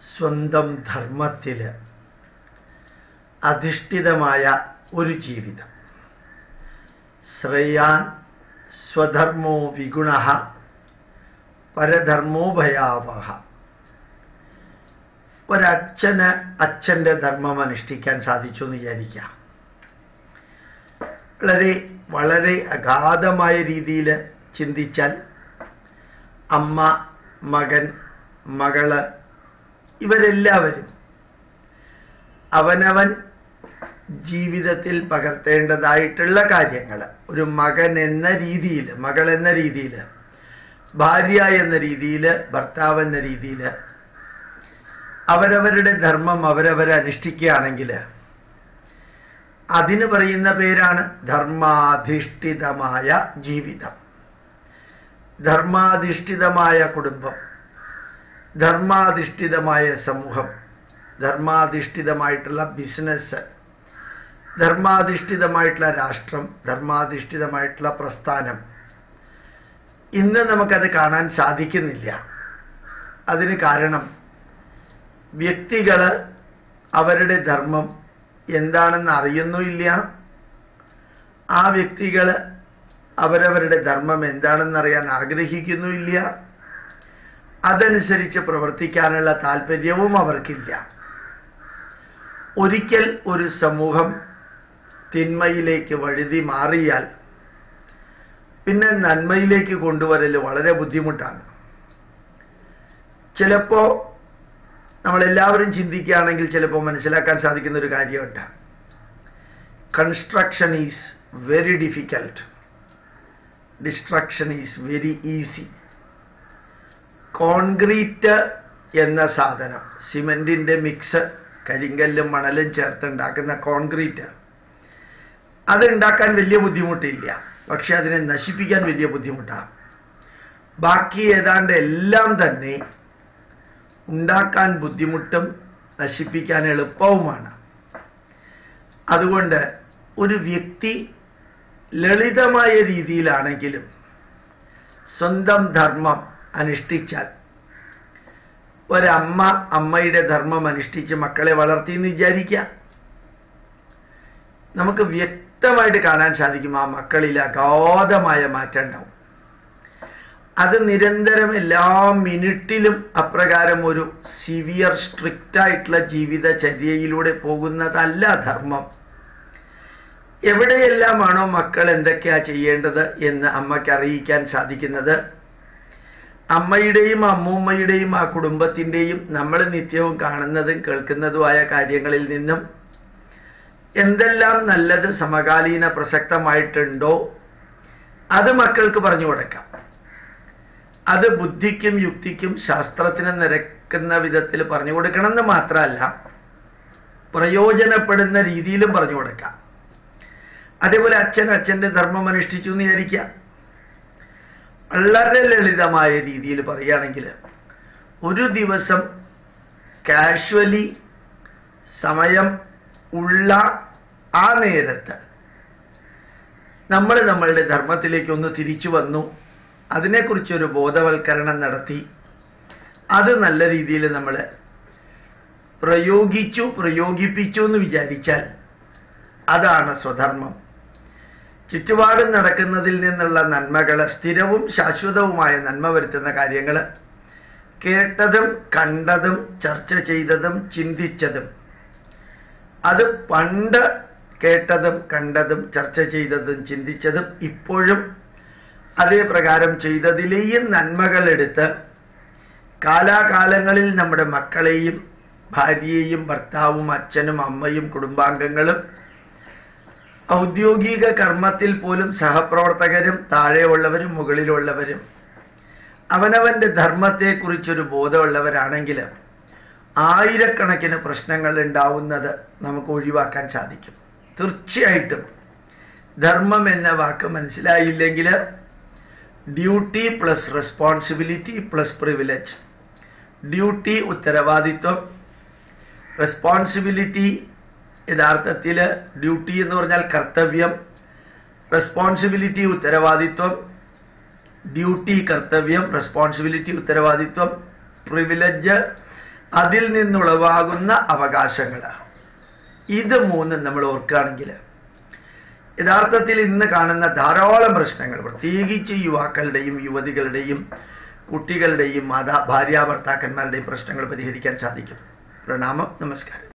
സ്വന്തം ധർമ്മത്തിൽ അധിഷ്ഠിതമായ ഒരു ജീവിതം. ശ്രേയാൻ സ്വധർമ്മോ വിഗുണ പരധർമ്മോ ഭയാവഹ ഒരച്ഛന് അച്ഛന്റെ ധർമ്മം അനുഷ്ഠിക്കാൻ സാധിച്ചു എന്ന് വിചാരിക്കാം. വളരെ വളരെ അഗാധമായ രീതിയിൽ ചിന്തിച്ചാൽ അമ്മ മകൻ മകൾ ഇവരെല്ലാവരും അവനവൻ ജീവിതത്തിൽ പകർത്തേണ്ടതായിട്ടുള്ള കാര്യങ്ങൾ. ഒരു മകൻ എന്ന രീതിയിൽ മകൾ എന്ന രീതിയിൽ ഭാര്യ എന്ന രീതിയിൽ ഭർത്താവ് എന്ന രീതിയിൽ അവരവരുടെ ധർമ്മം അവരവരെ അനുഷ്ഠിക്കുകയാണെങ്കിൽ അതിന് പറയുന്ന പേരാണ് ധർമാധിഷ്ഠിതമായ ജീവിതം. ധർമാധിഷ്ഠിതമായ കുടുംബം. ധർമാധിഷ്ഠിതമായ സമൂഹം ധർമാധിഷ്ഠിതമായിട്ടുള്ള ബിസിനസ് ധർമാധിഷ്ഠിതമായിട്ടുള്ള രാഷ്ട്രം ധർമാധിഷ്ഠിതമായിട്ടുള്ള പ്രസ്ഥാനം. ഇന്ന് നമുക്കത് കാണാൻ സാധിക്കുന്നില്ല. അതിന് കാരണം വ്യക്തികൾ അവരുടെ ധർമ്മം എന്താണെന്ന് അറിയുന്നുമില്ല ആ വ്യക്തികൾ അവരവരുടെ ധർമ്മം എന്താണെന്ന് എന്താണെന്നറിയാൻ ആഗ്രഹിക്കുന്നുമില്ല അതനുസരിച്ച് പ്രവർത്തിക്കാനുള്ള താല്പര്യവും അവർക്കില്ല. ഒരിക്കൽ ഒരു സമൂഹം തിന്മയിലേക്ക് വഴുതി മാറിയാൽ പിന്നെ നന്മയിലേക്ക് കൊണ്ടുവരൽ വളരെ ബുദ്ധിമുട്ടാണ്. ചിലപ്പോ നമ്മളെല്ലാവരും ചിന്തിക്കുകയാണെങ്കിൽ ചിലപ്പോൾ മനസ്സിലാക്കാൻ സാധിക്കുന്ന ഒരു കാര്യമുണ്ട്. Construction is very difficult destruction is very easy concrete എന്ന സാധനം സിമെന്റിന്റെ മിക്സ് കരിങ്കല്ലും മണലും ചേർത്ത് ഉണ്ടാക്കുന്ന കോൺക്രീറ്റ്. അത് ഉണ്ടാക്കാൻ വലിയ ബുദ്ധിമുട്ടില്ല. പക്ഷെ അതിനെ നശിപ്പിക്കാൻ വലിയ ബുദ്ധിമുട്ടാണ് ബാക്കി ഏതാണ്ട് എല്ലാം തന്നെ ഉണ്ടാക്കാൻ ബുദ്ധിമുട്ടും നശിപ്പിക്കാൻ എളുപ്പവുമാണ്. അതുകൊണ്ട് ഒരു വ്യക്തി ലളിതമായ രീതിയിലാണെങ്കിലും സ്വന്തം ധർമ്മം അനുഷ്ഠിച്ചാൽ. ഒരമ്മ അമ്മയുടെ ധർമ്മം അനുഷ്ഠിച്ച് മക്കളെ വളർത്തി എന്ന് വിചാരിക്കുക. നമുക്ക് വ്യക്തമായിട്ട് കാണാൻ സാധിക്കും ആ മക്കളിൽ അഗാധമായ മാറ്റം ഉണ്ടാവും. അത് നിരന്തരം എല്ലാ മിനിറ്റിലും അപ്രകാരം ഒരു സിവിയർ സ്ട്രിക്റ്റ് ആയിട്ടുള്ള ജീവിതചര്യയിലൂടെ പോകുന്നതല്ല ധർമ്മം. എവിടെയെല്ലാമാണോ മക്കൾ എന്തൊക്കെയാ ചെയ്യേണ്ടത് എന്ന് അമ്മയ്ക്ക് അറിയിക്കാൻ സാധിക്കുന്നത് അമ്മയുടെയും അമ്മൂമ്മയുടെയും ആ കുടുംബത്തിന്റെയും നമ്മൾ നിത്യവും കാണുന്നതും കേൾക്കുന്നതുമായ കാര്യങ്ങളിൽ നിന്നും എന്തെല്ലാം നല്ലത് സമകാലീന പ്രസക്തമായിട്ടുണ്ടോ അത് മക്കൾക്ക് പറഞ്ഞു കൊടുക്കാം. അത് ബുദ്ധിക്കും യുക്തിക്കും ശാസ്ത്രത്തിന് നിരക്കുന്ന വിധത്തിൽ പറഞ്ഞു കൊടുക്കണമെന്ന് മാത്രമല്ല പ്രയോജനപ്പെടുന്ന രീതിയിലും പറഞ്ഞു കൊടുക്കാം. അതേപോലെ അച്ഛൻ അച്ഛന്റെ ധർമ്മം അനുഷ്ഠിച്ചു എന്ന് വിചാരിക്കാം വളരെ ലളിതമായ രീതിയിൽ പറയുകയാണെങ്കിൽ ഒരു ദിവസം കാഷ്വലി സമയം ഉള്ള ആ നേരത്ത് നമ്മൾ നമ്മളുടെ ധർമ്മത്തിലേക്ക് ഒന്ന് തിരിച്ചു വന്നു. അതിനെക്കുറിച്ചൊരു ബോധവൽക്കരണം നടത്തി. അത് നല്ല രീതിയിൽ നമ്മൾ പ്രയോഗിച്ചു പ്രയോഗിപ്പിച്ചു എന്ന് വിചാരിച്ചാൽ അതാണ് സ്വധർമ്മം. ചുറ്റുപാടും നടക്കുന്നതിൽ നിന്നുള്ള നന്മകൾ സ്ഥിരവും ശാശ്വതവുമായ നന്മ വരുത്തുന്ന കാര്യങ്ങൾ കേട്ടതും കണ്ടതും ചർച്ച ചെയ്തതും ചിന്തിച്ചതും. അത് പണ്ട് കേട്ടതും കണ്ടതും ചർച്ച ചെയ്തതും ചിന്തിച്ചതും ഇപ്പോഴും അതേ പ്രകാരം ചെയ്തതിലെയും നന്മകളെടുത്ത് കാലാകാലങ്ങളിൽ നമ്മുടെ മക്കളെയും ഭാര്യയെയും ഭർത്താവും അച്ഛനും അമ്മയും കുടുംബാംഗങ്ങളും ഔദ്യോഗിക കർമ്മത്തിൽ പോലും സഹപ്രവർത്തകരും താഴെയുള്ളവരും മുകളിലുള്ളവരും. അവനവന്റെ ധർമ്മത്തെക്കുറിച്ചൊരു ബോധമുള്ളവരാണെങ്കിൽ ആയിരക്കണക്കിന് പ്രശ്നങ്ങൾ ഉണ്ടാവുന്നത് നമുക്ക് ഒഴിവാക്കാൻ സാധിക്കും. തീർച്ചയായിട്ടും. ധർമ്മം എന്ന വാക്ക് മനസ്സിലായില്ലെങ്കിൽ duty plus responsibility plus privilege. Duty ഉത്തരവാദിത്വം. റെസ്പോൺസിബിലിറ്റി യഥാർത്ഥത്തിൽ ഡ്യൂട്ടി എന്ന് പറഞ്ഞാൽ കർത്തവ്യം റെസ്പോൺസിബിലിറ്റി ഉത്തരവാദിത്വം ഡ്യൂട്ടി കർത്തവ്യം റെസ്പോൺസിബിലിറ്റി ഉത്തരവാദിത്വം പ്രിവിലേജ് അതിൽ നിന്നുളവാകുന്ന അവകാശങ്ങൾ. ഇത് മൂന്നും നമ്മൾ ഓർക്കുകയാണെങ്കിൽ യഥാർത്ഥത്തിൽ ഇന്ന് കാണുന്ന ധാരാളം പ്രശ്നങ്ങൾ പ്രത്യേകിച്ച് യുവാക്കളുടെയും യുവതികളുടെയും കുട്ടികളുടെയും മാതാ ഭാര്യാഭർത്താക്കന്മാരുടെയും പ്രശ്നങ്ങൾ പരിഹരിക്കാൻ സാധിക്കും. പ്രണാമം നമസ്കാരം.